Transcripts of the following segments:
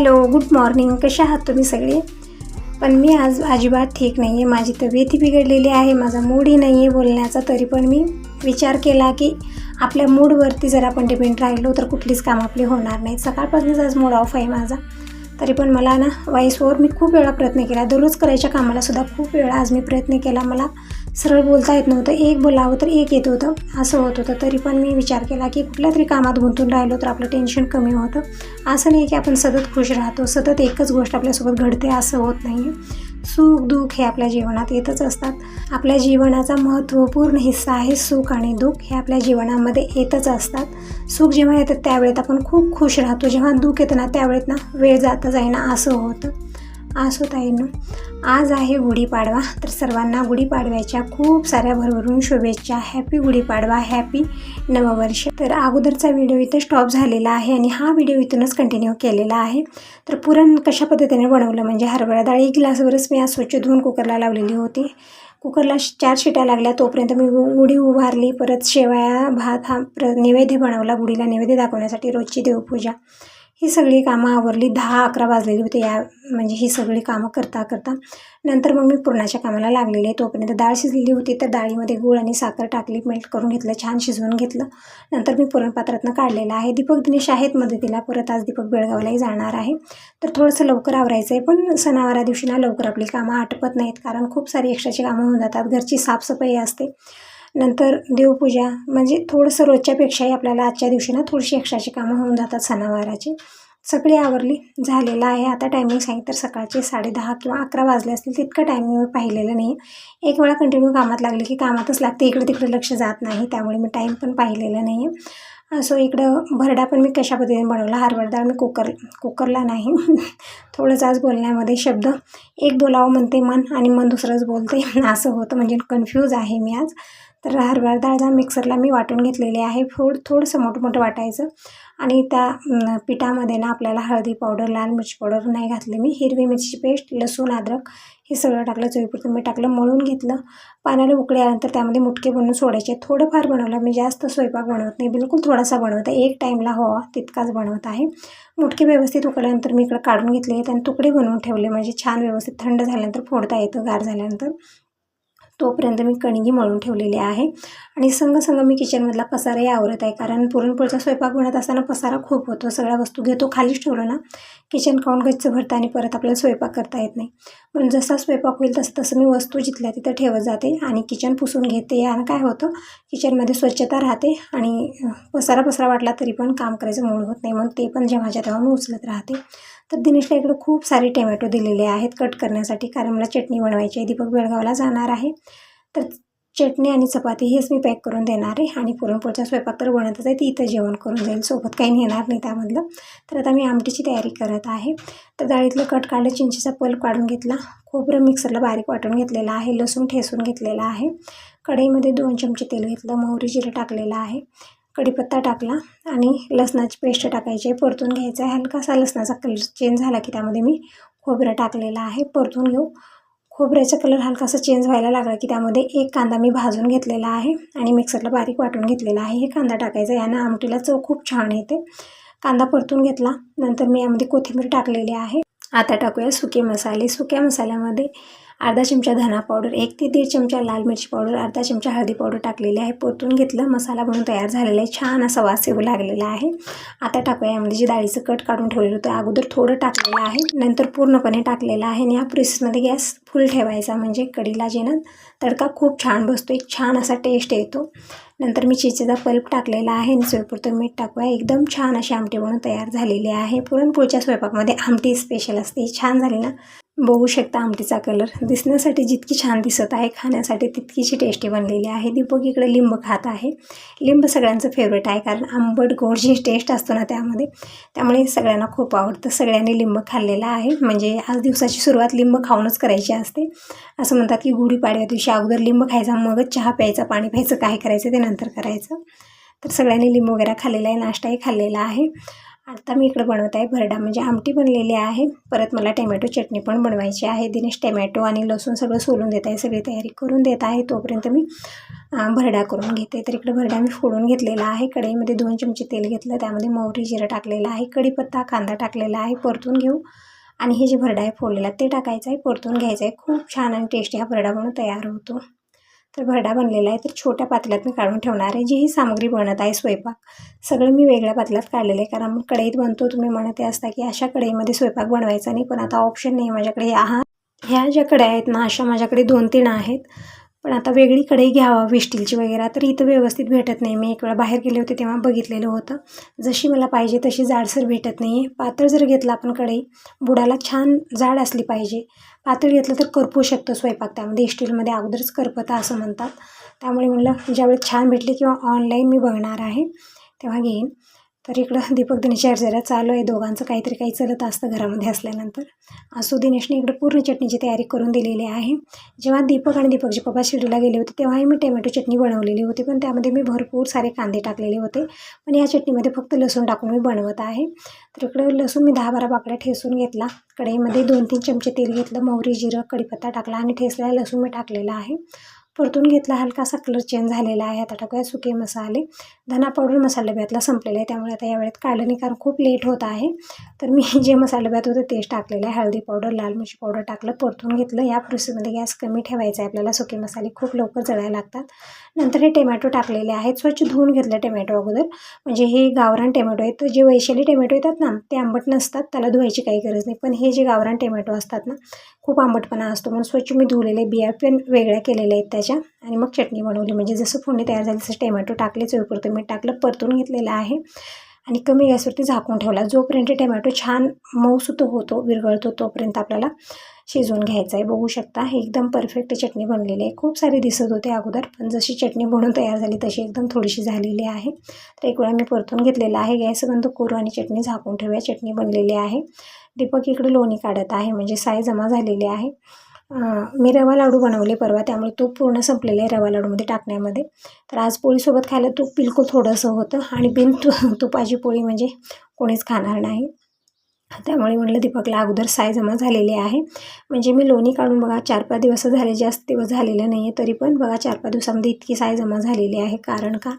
Hello good morning. कशा आहात तुम्ही सगळे? पण मी आज अजिबात ठीक नाही आहे माझी तब्येतही बिघडलेली आहे. माझा मूडही नाही आहे बोलण्याचा. तरी पण मी विचार केला की आपल्या मूडवरती जर आपण डिपेंड राहिलो तर कुठलीच काम आपली होणार नाही. सकाळपासूनच आज मूड ऑफ आहे माझा. तरी पण मला ना वाईसवर मी खूप वेळा प्रयत्न केला. दररोज करायच्या कामालासुद्धा खूप वेळा आज मी प्रयत्न केला. मला सरळ बोलता येत नव्हतं. एक बोलावं तर एक येत होतं असं होत होतं. तरी पण मी विचार केला की कुठल्या तरी कामात गुंतून राहिलो तर आपलं टेन्शन कमी होतं. असं नाही की आपण सतत खुश राहतो सतत एकच गोष्ट आपल्यासोबत घडते असं होत नाही. सुख दुःख हे आपल्या जीवनात येतच असतात. आपल्या जीवनाचा महत्त्वपूर्ण हिस्सा आहे सुख आणि दुःख. हे आपल्या जीवनामध्ये येतच असतात. सुख जेव्हा येतं त्यावेळेत आपण खूप खुश राहतो. जेव्हा दुःख येतं ना त्यावेळेत ना वेळ जाता जाईना असं होतं. असं ताईनं आज आहे गुढीपाडवा. तर सर्वांना गुढीपाडव्याच्या खूप साऱ्या भरभरून शुभेच्छा. हॅपी गुढीपाडवा हॅपी नववर्ष. तर अगोदरचा व्हिडिओ इथं स्टॉप झालेला आहे आणि हा व्हिडिओ इथूनच कंटिन्यू केलेला आहे. तर पुरण कशा पद्धतीने बनवलं? म्हणजे हरभरा डाळ एक ग्लासवरच मी आज स्वच्छ धुवून कुकरला लावलेली होती. कुकरला चार शिट्या लागल्या. तोपर्यंत मी गुढी उभारली. परत शेवया भात हा प्र नैवेद्य बनवला. गुढीला नैवेद्य दाखवण्यासाठी रोजची देवपूजा. ही सगळी कामं आवरली. दहा अकरा वाजलेली होते. या म्हणजे ही सगळी कामं करता करता. नंतर मग मी पुरणाच्या कामाला लागलेले तोपर्यंत डाळ शिजलेली होती. तर डाळीमध्ये गूळ आणि साखर टाकली मेल्ट करून घेतलं छान शिजवून घेतलं. नंतर मी पुरणपात्रातनं काढलेलं आहे. दीपक दिनेश आहेत मदतीला. परत आज दीपक बेळगावलाही जाणार आहे. तर थोडंसं लवकर आवरायचं आहे. पण सणावारा दिवशी ना लवकर आपली कामं आटपत नाहीत. कारण खूप सारी एक्स्ट्राची कामं होऊन जातात. घरची साफसफाई असते. नंतर देवपूजा म्हणजे थोडंसं रोजच्यापेक्षाही आपल्याला आजच्या दिवशी ना थोडीशी एक्स्ट्राची कामं होऊन जातात सणावाराची. सगळी आवरली झालेलं आहे. आता टायमिंग सांगितलं तर सकाळचे साडेदहा किंवा अकरा वाजले असतील तितकं टायमिंग मी पाहिलेलं नाही. एक वेळा कंटिन्यू कामात लागले की कामातच लागते. इकडे तिकडे लक्ष जात नाही त्यामुळे मी टाईम पण पाहिलेलं नाही. आहे सो इकडं भरडा पण मी कशा पद्धतीने बनवला? हरभर डाळ मी कुकर कुकरला नाही. थोडंच आज बोलण्यामध्ये शब्द. एक बोलावं म्हणते मन आणि मन दुसरंच बोलते. असं होतं म्हणजे कन्फ्यूज आहे मी आज. तर हरभरा डाळ मिक्सरला मी वाटून घेतलेली आहे. फोड थोडंसं मोठं मोठं वाटायचं. आणि त्या पिठामध्ये ना आपल्याला हळदी पावडर लाल मिरची पावडर नाही घातली मी. हिरवी मिरची पेस्ट लसूण अद्रक हे सगळं टाकलं. चवीपुरतं मी टाकलं मळून घेतलं. पाण्याला उकळी आल्यानंतर त्यामध्ये मुटके बनवून सोडायचे. थोडंफार बनवलं. मी जास्त स्वयंपाक बनवत नाही. बिलकुल थोडासा बनवत आहे. एक टाईमला हवा तितकाच बनवत आहे. मुटके व्यवस्थित उकळल्यानंतर मी इकडं काढून घेतले आहेत आणि तुकडे बनवून ठेवले. म्हणजे छान व्यवस्थित थंड झाल्यानंतर फोडता येतं गार झाल्यानंतर. तोपर्यंत मी कणगी मळून ठेवलेली आहे. आणि संग संग मी किचनमधला पसाराही आवरत आहे. कारण पुरणपोळीचा स्वयंपाक बनत असताना पसारा खूप होतो. सगळ्या वस्तू घेतो खालीच ठेवलं ना. किचन काउंट गच्च भरतं आणि परत आपल्याला स्वयंपाक करता येत नाही. म्हणून जसा स्वयंपाक होईल तसं तसं मी वस्तू जिथल्या तिथं ठेवत जाते आणि किचन पुसून घेते. आणि काय होतं? किचनमध्ये स्वच्छता राहते आणि पसारा पसारा वाटला तरी पण काम करायचं मूळ होत नाही. म्हणून ते पण जेव्हाच्या तेव्हा मी उचलत राहते. तर दिनेशला इकडं खूप सारे टोमॅटो दिलेले आहेत कट करण्यासाठी. कारण मला चटणी बनवायची आहे. दीपक बेळगावला जाणार आहे. तर चटणी आणि चपाती हेच मी पॅक करून देणार आहे. आणि पुरणपोळीचा स्वयंपाक तर बनतच आहे. ती इथं जेवण करून जाईल. सोबत काही नेणार नाही त्यामधलं. तर आता मी आमटीची तयारी करत आहे. तर डाळीतलं कट काढलं. चिंचेचा पल्प काढून घेतला. खोबरं मिक्सरला बारीक वाटून घेतलेलं आहे. लसूण ठेसून घेतलेला आहे. कढईमध्ये दोन चमचे तेल घेतलं. मोहरी जिरं टाकलेलं आहे. कढीपत्ता टाकला आणि लसणाची पेस्ट टाकायची आहे. परतून घ्यायचं आहे. हलकासा लसणाचा कलर चेंज झाला की त्यामध्ये मी खोबरं टाकलेलं आहे. परतून घेऊ. खोबऱ्याचा कलर हलकासा चेंज व्हायला लागला की त्यामध्ये एक कांदा मी भाजून घेतलेला आहे आणि मिक्सरला बारीक वाटून घेतलेला आहे. हे कांदा टाकायचा यानं आमटीला चव खूप छान येते. कांदा परतून घेतला. नंतर मी यामध्ये कोथिंबीर टाकलेली आहे. आता टाकूया सुके मसाले. सुक्या मसाल्यामध्ये अर्धा चमचा धना पावडर एक ते दीड चमचा लाल मिरची पावडर अर्धा चमचा हळदी पावडर टाकलेली आहे. परतून घेतलं मसाला बनवून तयार झालेला आहे. छान असा वास येऊ लागलेला आहे. आता टाकूया यामध्ये जे डाळीचं कट काढून ठेवलेलं होतं अगोदर थोडं टाकलेलं आहे नंतर पूर्णपणे टाकलेलं आहे आणि या प्रोसेसमध्ये गॅस फुल ठेवायचा म्हणजे कढीला जे ना तडका खूप छान बसतो एक छान असा टेस्ट येतो. नंतर मी चिचेचा पल्प टाकलेला आहे आणि स्वयंपुरतं मीठ टाकूया. एकदम छान अशी आमटी बनवून तयार झालेली आहे. पुरणपोळीच्या स्वयंपाकमध्ये आमटी स्पेशल असते. छान झाली ना? बघू शकता आमटीचा कलर. दिसण्यासाठी जितकी छान दिसत आहे खाण्यासाठी तितकीशी टेस्टी बनलेली आहे. दीपक इकडे लिंब खात आहे. लिंब सगळ्यांचं फेवरेट आहे कारण आंबट गोड जी टेस्ट असतो ना त्यामध्ये. त्यामुळे सगळ्यांना खूप आवडतं. सगळ्यांनी लिंब खाल्लेला आहे. म्हणजे आज दिवसाची सुरुवात लिंब खाऊनच करायची असते. असं म्हणतात की गुढीपाडव्या दिवशी अगोदर लिंब खायचा मगच चहा प्यायचा पाणी प्यायचं काय करायचं ते नंतर करायचं. तर सगळ्यांनी लिंब वगैरे खाल्लेला आहे नाश्ताही खाल्लेला आहे. आता मी इकडं बनवत आहे भरडा. म्हणजे आमटी बनलेली आहे. परत मला टॅमॅटो चटणी पण बनवायची आहे. दिनेश टॅमॅटो आणि लसूण सगळं सोलून देत आहे. सगळी तयारी करून देत आहे. तोपर्यंत मी भरडा करून घेते. तर इकडं भरडा मी फोडून घेतलेला आहे. कढईमध्ये दोन चमचे तेल घेतलं. त्यामध्ये मोहरी जिरं टाकलेलं आहे. कढीपत्ता कांदा टाकलेला आहे. परतून घेऊ. आणि हे जे भरडा आहे फोडलेला ते टाकायचं आहे. परतून घ्यायचं आहे. खूप छान आणि टेस्टी हा भरडा म्हणून तयार होतो. तर भरडा बनलेला आहे. तर छोट्या पातल्यात मी काढून ठेवणार आहे. जी ही सामग्री बनत आहे स्वयंपाक सगळं मी वेगळ्या पातल्यात काढलेलं आहे. कारण कढईत बनतो तुम्ही म्हणत असता की अशा कढईमध्ये स्वयंपाक बनवायचा नाही. पण आता ऑप्शन नाही माझ्याकडे. ह्या ह्या ज्या कढ्या आहेत ना अशा माझ्याकडे दोन तीन आहेत. पण आता वेगळी कढई घ्यावा स्टीलची वगैरे. तर इथं व्यवस्थित भेटत नाही. मी एक वेळा बाहेर गेले होते तेव्हा बघितलेलं होतं. जशी मला पाहिजे तशी जाडसर भेटत नाही. आहे पातळ जर घेतला आपण कढई बुडाला छान जाड असली पाहिजे. पातळ घेतलं तर करपू शकतो स्वयंपाक त्यामध्ये. स्टीलमध्ये अगोदरच करपता असं म्हणतात. त्यामुळे म्हणलं ज्यावेळेस छान भेटली किंवा ऑनलाईन मी बघणार आहे तेव्हा घेईन. तर इकडं दीपक दिनेशच्या जरा चालू आहे. दोघांचं काहीतरी काही चलत असतं घरामध्ये असल्यानंतर. असू दिनेशने इकडं पूर्ण चटणीची तयारी करून दिलेली आहे. जेव्हा दीपक आणि दीपकचे पप्पा शिर्डीला गेले होते तेव्हाही मी टोमॅटो चटणी बनवलेली होती. पण त्यामध्ये मी भरपूर सारे कांदे टाकलेले होते. पण या चटणीमध्ये फक्त लसूण टाकून मी बनवत आहे. तर इकडं लसूण मी दहा बारा पाकड्या ठेसून घेतला. कढईमध्ये दोन तीन चमचे तेल घेतलं. मोहरी जिरं कढीपत्ता टाकला आणि ठेसलेला लसूण मी टाकलेला आहे. परतून घेतला हलकासा कलर चेंज झालेला आहे. आता टाकूया सुके मसाले. धना पावडर मसाला डब्यातला संपलेला आहे. त्यामुळे आता या वेळेत काढलं नाही कारण खूप लेट होत आहे. तर मी जे मसाले डब्यात होतं तेच टाकलेलं आहे. हळदी पावडर लाल मिरची पावडर टाकलं परतून घेतलं. या प्रोसेसमध्ये गॅस कमी ठेवायचा आहे आपल्याला. सुके मसाले खूप लवकर जळायला लागतात. नंतर हे टोमॅटो टाकलेले आहेत. स्वच्छ धुवून घेतलं टोमॅटो अगोदर. म्हणजे हे गावरान टोमॅटो आहेत. जे वैशाली टोमॅटो येतात ना ते आंबट नसतात. त्याला धुवायची काही गरज नाही. पण हे जे गावरान टोमॅटो असतात ना खूप आंबटपणा असतो म्हणून स्वच्छ मी धुवलेले बिया पण वेगळ्या केलेल्या आहेत त्याच्या. आणि मग चटणी बनवली. म्हणजे जसं फोडणी तयार झाली तसं टोमॅटो टाकले चवीपुरतं मीठ टाकलं परतून घेतलेलं आहे. आणि कमी गॅसवरती झाकून ठेवला. जोपर्यंत टोमॅटो छान मऊसुत होतो विरघळतो तोपर्यंत आपल्याला शिजवून घ्यायचं आहे. बघू शकता हे एकदम परफेक्ट चटणी बनलेली आहे. खूप सारी दिसत होते अगोदर पण जशी चटणी बनून तयार झाली तशी एकदम थोडीशी झालेली आहे. तर एक वेळा मी परतून घेतलेला आहे. गॅस बंद करू आणि चटणी झाकून ठेवूया. चटणी बनलेली आहे. दीपक इकडे लोणी काढत आहे म्हणजे साय जमा झालेली आहे. मी रवा लाडू बनवले परवा त्यामुळे तूप पूर्ण संपलेलं आहे रवा लाडूमध्ये टाकण्यामध्ये. तर आज पोळीसोबत खायला तूप बिलकुल थोडंसं होतं आणि बिन तु तुपाची पोळी म्हणजे कोणीच खाणार नाही. त्यामुळे म्हटलं दीपकला अगोदर साय जमा झालेली आहे. म्हणजे मी लोणी काढून बघा चार पाच दिवस झाले जास्त दिवस झालेलं नाही आहे तरी पण बघा चार पाच दिवसामध्ये इतकी साय जमा झालेली आहे. कारण का?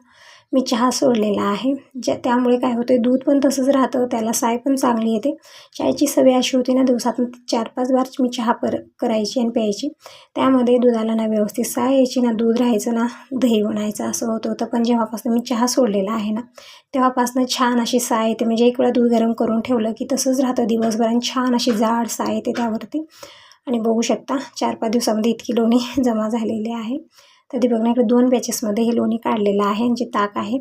मी चहा सोडलेला आहे. ज्या त्यामुळे काय होतं दूध पण तसंच राहतं त्याला साय पण चांगली येते. चायची सवय अशी होती ना दिवसातून चार पाच बार मी चहा पर करायची आणि प्यायची. त्यामध्ये दुधाला ना व्यवस्थित साय यायची ना दूध राहायचं ना दही बनायचं असं होत होतं. पण जेव्हापासून मी चहा सोडलेला आहे ना तेव्हापासून छान अशी साय येते. म्हणजे एक वेळा दूध गरम करून ठेवलं की तसंच राहतं दिवसभर आणि छान अशी जाड साय येते त्यावरती. आणि बघू शकता चार पाच दिवसामध्ये इतकी लोणी जमा झालेली आहे. तर ते बघण्याकडे दोन बॅचेसमध्ये हे लोणी काढलेलं आहे आणि जे ताक आहे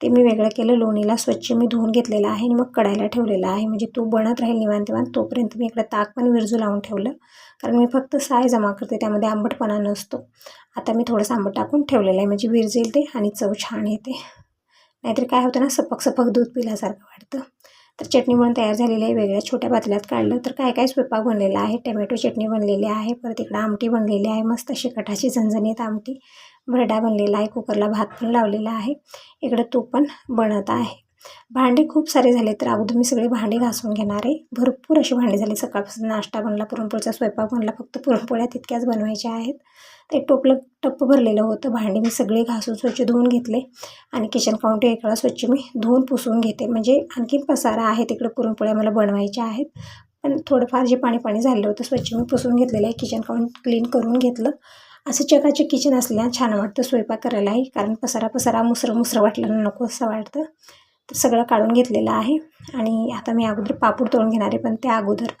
ते मी वेगळं केलं. लोणीला स्वच्छ मी धुवून घेतलेलं आहे आणि मग कढायला ठेवलेलं आहे. म्हणजे तो बनत राहील निवांत निवांत. तोपर्यंत मी इकडं ताक पण विरजू लावून ठेवलं. कारण मी फक्त साय जमा करते त्यामध्ये आंबटपणा नसतो. आता मी थोडंसं आंबट टाकून ठेवलेलं आहे. म्हणजे विरजेल ते आणि चव छान येते. नाहीतर काय होतं ना सपक सपक दूध पिल्यासारखं वाटतं. तर चटणी म्हणून तयार झालेली आहे वेगळ्या छोट्या पातळ्यात काढलं. तर काय काय स्वयंपाक बनलेला आहे? टमॅटो चटणी बनलेली आहे परत इकडं आमटी बनलेली आहे मस्त अशी कटाची झणझणीत आमटी भरडा बनलेला आहे कुकरला भात पण लावलेला आहे. इकडं तूप पण बनत आहे. भांडे खूप सारे झाले तर अगोदर मी सगळे भांडे घासून घेणार आहे. भरपूर असे भांडे झाले. सकाळपासून नाश्ता बनला पुरणपोळीचा स्वयंपाक बनला फक्त पुरणपोळ्या तितक्याच बनवायच्या आहेत. ते टोपलं टप्प भरलेलं होतं. भांडे मी सगळे घासून स्वच्छ धुवून घेतले आणि किचन काउंटर एक स्वच्छ मी धुवून पुसून घेते. म्हणजे आणखीन पसारा आहे तिकडे पुरणपोळ्या मला बनवायच्या आहेत. पण थोडंफार जे पाणी पाणी झालेलं होतं स्वच्छ मी पुसून घेतलेलं आहे. किचन काउंट क्लीन करून घेतलं. असं चकाचे किचन असल्या छान वाटतं स्वयंपाक करायलाही. कारण पसारा पसारा मुसरं मुसरं वाटलं नको असं वाटतं. तर सगळं काढून घेतलेलं आहे. आणि आता मी अगोदर पापूड तळून घेणार आहे पण त्या अगोदर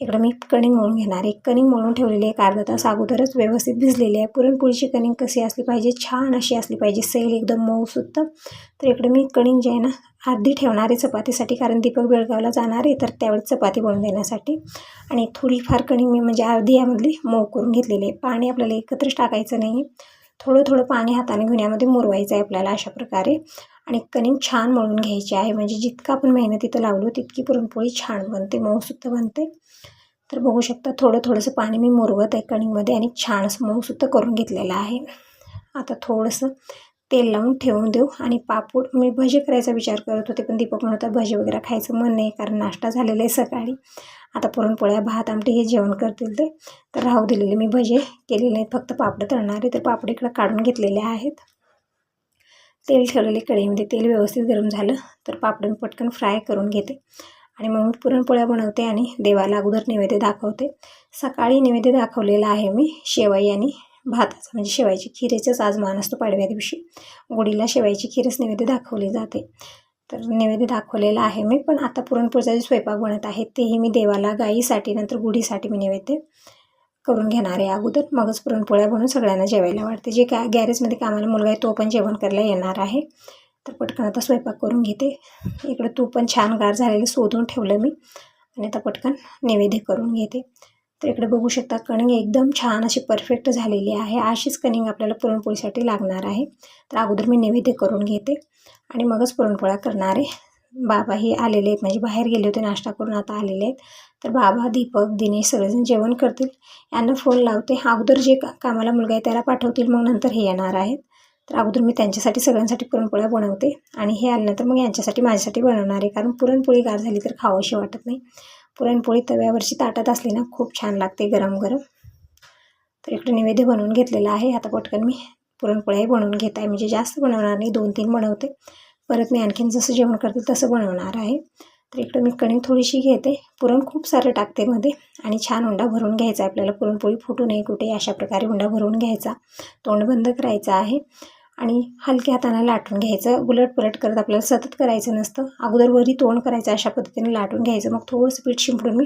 इकडं मी कणिंग मळून घेणार आहे. कणिंग मळून ठेवलेली आहे एक अर्धा तास अगोदरच व्यवस्थित भिजलेली आहे. पुरणपोळीची कणिंग कशी असली पाहिजे छान अशी असली पाहिजे सैल एकदम मऊसुद्धा तर इकडं मी कणिंग जे आहे ना अर्धी ठेवणार आहे चपातीसाठी कारण दीपक बेळगावला जाणार आहे तर त्यावेळेस चपाती बनवून देण्यासाठी. आणि थोडीफार कणिंग मी म्हणजे अर्धी यामधली मऊ करून घेतलेली आहे. पाणी आपल्याला एकत्रच टाकायचं नाही थोडं थोडं पाणी हाताने घेण्यामध्ये मुरवायचं आहे आपल्याला अशा प्रकारे. आणि कणिंग छान मळून घ्यायची आहे. म्हणजे जितकं आपण मेहनत इथं लावलो तितकी पुरणपोळी छान बनते मऊसुद्धा बनते. तर बघू शकता थोडं थोडंसं पाणी मी मुरवत आहे कणिंगमध्ये आणि छान असं मऊसुद्धा करून घेतलेलं आहे. आता थोडंसं तेल लावून ठेवून देऊ आणि पापूड मी भजे करायचा विचार करत होते पण दीपक म्हणत होता भजे वगैरे खायचं मन नाही कारण नाश्ता झालेला आहे सकाळी. आता पुरणपोळ्या भात आमटी हे जेवण करतील ते. तर राहू दिलेले मी भजे केलेले नाहीत फक्त पापडं तळणारे तर पापड इकडं काढून घेतलेले आहेत. तेल ठेवलेले कढईमध्ये तेल व्यवस्थित गरम झालं तर पापड मी पटकन फ्राय करून घेते. आणि मग मी पुरणपोळ्या बनवते आणि देवाला अगोदर नैवेद्य दाखवते. सकाळी नैवेद्य दाखवलेला आहे मी शेवाई आणि भाताचा म्हणजे शेवायची खिरेचाच आज मान असतो पाडव्या दिवशी. गुढीला शेवायची खीरच नैवेद्य दाखवली जाते. तर नैवेद्य दाखवलेला आहे मी पण आता पुरणपोळीचा जे स्वयंपाक बनत आहे तेही मी देवाला गाईसाठी नंतर गुढीसाठी मी नैवेद्य करून घेणार आहे अगोदर मगच पुरणपोळ्या बनवून सगळ्यांना जेवायला वाटते जे का गॅरेजमध्ये कामाला मुलगा आहे तो पण जेवण करायला येणार आहे. तर पटकन आता स्वयंपाक करून घेते. इकडं तू पण छान गार झालेलं शोधून ठेवलं मी. आणि आता पटकन नैवेद्य करून घेते. तर इकडे बघू शकता कणिंग एकदम छान अशी परफेक्ट झालेली आहे. अशीच कणिंग आपल्याला पुरणपोळीसाठी लागणार आहे. तर अगोदर मी नैवेद्य करून घेते. आणि मगच पुरणपोळ्या करणार आहे बाबाही आलेले आहेत. म्हणजे बाहेर गेले होते नाश्ता करून आता आलेले आहेत. तर बाबा दीपक दिनेश सगळेजण जेवण करतील. यांना फोन लावते. अगोदर जे का कामाला मुलगा आहे त्याला पाठवतील. मग नंतर हे येणार आहेत. तर अगोदर मी त्यांच्यासाठी सगळ्यांसाठी पुरणपोळ्या बनवते. आणि हे आल्यानंतर मग यांच्यासाठी माझ्यासाठी बनवणार आहे. कारण पुरणपोळी गार झाली तर खावंशी वाटत नाही. पुरणपोळी तव्यावरची ताटात असली ना खूप छान लागते गरम गरम तर इकडे नैवेद्य बनवून घेतलेलं आहे. आता पटकन मी पुरणपोळ्याही बनवून घेत आहे. म्हणजे जास्त बनवणार नाही. दोन तीन बनवते. परत मी आणखीन जसं जेवण करते तसं बनवणार आहे. तर इकडं मी कणिक थोडीशी घेते. पुरण खूप सारं टाकते मध्ये आणि छान उंडा भरून घ्यायचा आपल्याला. पुरणपोळी फुटू नये कुठे अशा प्रकारे उंडा भरून घ्यायचा. तोंड बंद करायचा आहे आणि हलक्या हाताने लाटून घ्यायचं. उलटपलट करत आपल्याला सतत करायचं नसतं. अगोदर वरी तोंड करायचं अशा पद्धतीने लाटून घ्यायचं. मग थोडंसं पीठ शिंपडून मी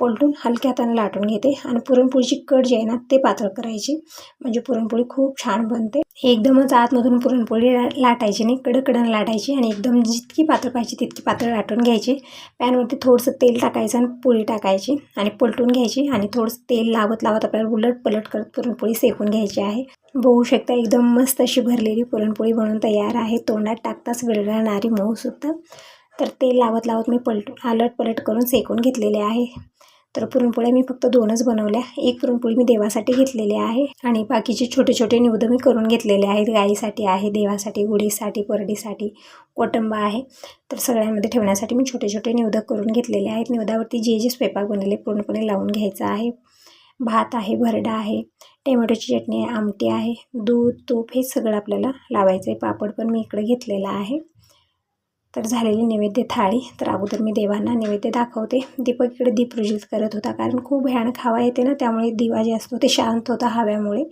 पलटून हलक्या हाताने लाटून घेते आणि पुरणपोळीची कट जी आहे ना ते पातळ करायची. म्हणजे पुरणपोळी खूप छान बनते. एकदमच आतमधून पुरणपोळी लाटायची नाही कडकडनं लाटायची आणि एकदम जितकी पातळ पाहिजे तितकी पातळ लाटून घ्यायची. पॅनवरती थोडंसं तेल टाकायचं आणि पोळी टाकायची आणि पलटून घ्यायची आणि थोडंसं तेल लावत लावत आपल्याला उलट पलट करत पुरणपोळी सेकून घ्यायची आहे. बघू शकता एकदम मस्त अशी भरलेली पुरणपोळी बनून तयार आहे. तोंडात टाकताच विरघळणारी मऊसुद्धा तर तेल लावत लावत मी पलटून आलट पलट करून सेकून घेतलेले आहे. तर पुरणपोळ्या मी फक्त दोनच बनवल्या. एक पुरणपोळी मी देवासाठी घेतलेली आहे आणि बाकीचे छोटे छोटे निवद मी करून घेतलेले आहेत. गाईसाठी आहे देवासाठी गुढीसाठी परडीसाठी कोटंबा आहे. तर सगळ्यांमध्ये ठेवण्यासाठी मी छोटे छोटे निवद करून घेतलेले आहेत. निवदावरती जे जे स्वयंपाक बनलेले पूर्णपणे लावून घ्यायचं आहे. भात आहे भरडा आहे टोमॅटोची चटणी आहे आमटी आहे दूध तूप हे सगळं आपल्याला लावायचं आहे. पापड पण मी इकडे घेतलेला आहे. तर झालेली नैवेद्य थाळी. तर अगोदर मी देवांना नैवेद्य दाखवते. दीपक इकडे दीप प्रज्वलित करत होता कारण खूप भयानक हवा येते ना त्यामुळे दिवा जे असतो ते शांत होता हव्यामुळे.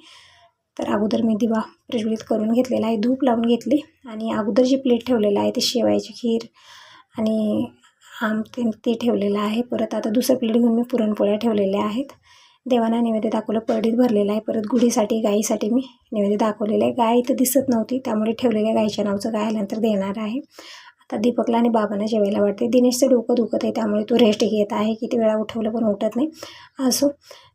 तर अगोदर मी दिवा प्रज्वलित करून घेतलेला आहे धूप लावून घेतली. आणि अगोदर जी प्लेट ठेवलेलं आहे ते शेवायची खीर आणि आम ते ते ठेवलेलं आहे. परत आता दुसरं प्लेट घेऊन मी पुरणपोळ्या ठेवलेल्या आहेत. देवांना नैवेद्य दाखवलं परडीत भरलेलं आहे. परत गुढीसाठी गाईसाठी मी नैवेद्य दाखवलेलं आहे. गाय इथं दिसत नव्हती त्यामुळे ठेवलेल्या गाईच्या नावचं गाय आल्यानंतर देणार आहे. आता दीपकला आणि बाबांना जेवायला वाटते. दिनेशचं डोकं दुखत आहे त्यामुळे तो रेस्ट घेत आहे. किती वेळा उठवलं पण उठत नाही. असो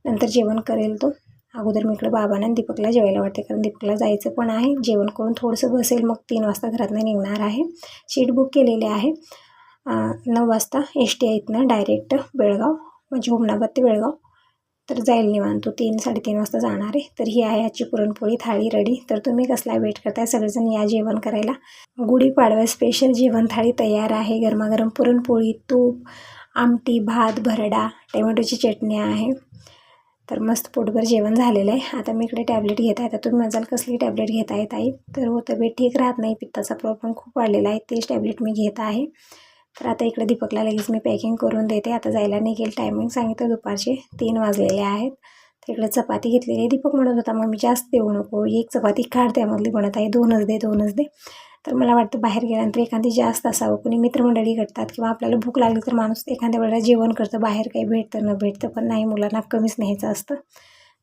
नंतर जेवण करेल तो. अगोदर मी इकडे बाबांना आणि दीपकला जेवायला वाटते कारण दीपकला जायचं पण आहे. जेवण करून थोडंसं बसेल मग तीन वाजता घरातनं निघणार आहे. सीट बुक केलेली आहे. नऊ वाजता एस टी इथनं डायरेक्ट बेळगाव म्हणजे होमनाबाद ते बेळगाव. तर जाईल निवांत. तो तीन साडेतीन वाजता जाणार आहे. तर ही आहे आजची पुरणपोळी थाळी रेडी. तर तुम्ही कसला वेट करताय? सगळेजण या जेवण करायला. गुढीपाडव्या स्पेशल जेवण थाळी तयार आहे. गरमागरम पुरणपोळी तूप आमटी भात भरडा टोमॅटोची चटणी आहे. तर मस्त पोटभर जेवण झालेलं आहे. आता मी इकडे टॅबलेट घेत आहे. तर तुम्ही माझ्याल कसली टॅबलेट घेत आहेत आई तर हो तब्येत ठीक राहत नाही. पित्ताचा प्रॉब्लेम खूप वाढलेला आहे. तेच टॅबलेट मी घेत आहे. तर आता इकडे दीपकला लगेच मी पॅकिंग करून देते. आता जायला निघेल. टायमिंग सांगितलं दुपारचे तीन वाजलेले आहेत. तर इकडे चपाती घेतलेली आहे. दीपक म्हणत होता मग मी जास्त देऊ नको. एक चपाती काढ त्यामधली. म्हणत आहे दोनच दे दोनच दे. तर मला वाटतं बाहेर गेल्यानंतर एखादी जास्त असावं. कोणी मित्रमंडळी घडतात किंवा आपल्याला भूक लागली तर माणूस एखाद्या वेळेला जेवण करतं. बाहेर काही भेटतं न भेटतं पण नाही मुलांना कमीच न्यायचं असतं.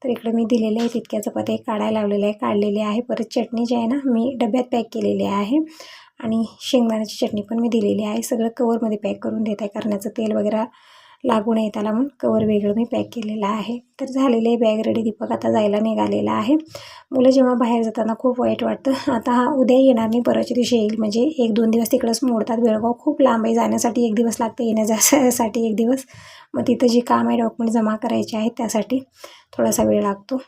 तर इकडे मी दिलेले आहे तितक्या चपात्या काढायला लावलेल्या आहे काढलेली आहे. परत चटणी जी आहे ना मी डब्यात पॅक केलेली आहे. आणि शेंगदाण्याची चटणी पण मी दिलेली आहे. सगळं कवरमध्ये पॅक करून देत आहे. करण्याचं तेल वगैरे लागू नये त्याला म्हणून कवर वेगळं मी पॅक केलेलं आहे. तर झालेलं आहे बॅग रेडी दीपक आता जायला निघालेला आहे. मुलं जेव्हा बाहेर जाताना खूप वाईट वाटतं. आता हा उद्या येणार नाही. परवाच्या दिवशी येईल. म्हणजे एक दोन दिवस तिकडंच मोडतात. बेळगाव खूप लांब आहे जाण्यासाठी एक दिवस लागतं. येण्या जाण्यासाठी एक दिवस. मग तिथं जी काम आहे डॉक्युमेंट जमा करायचे आहेत त्यासाठी थोडासा वेळ लागतो.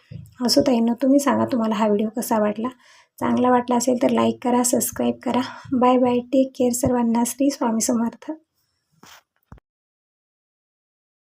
असो ताईंना तुम्ही सांगा तुम्हाला हा व्हिडिओ कसा वाटला? चांगला वाटला असेल तर लाईक करा सबस्क्राईब करा. बाय बाय टेक केअर सर्वांना. श्री स्वामी समर्थ.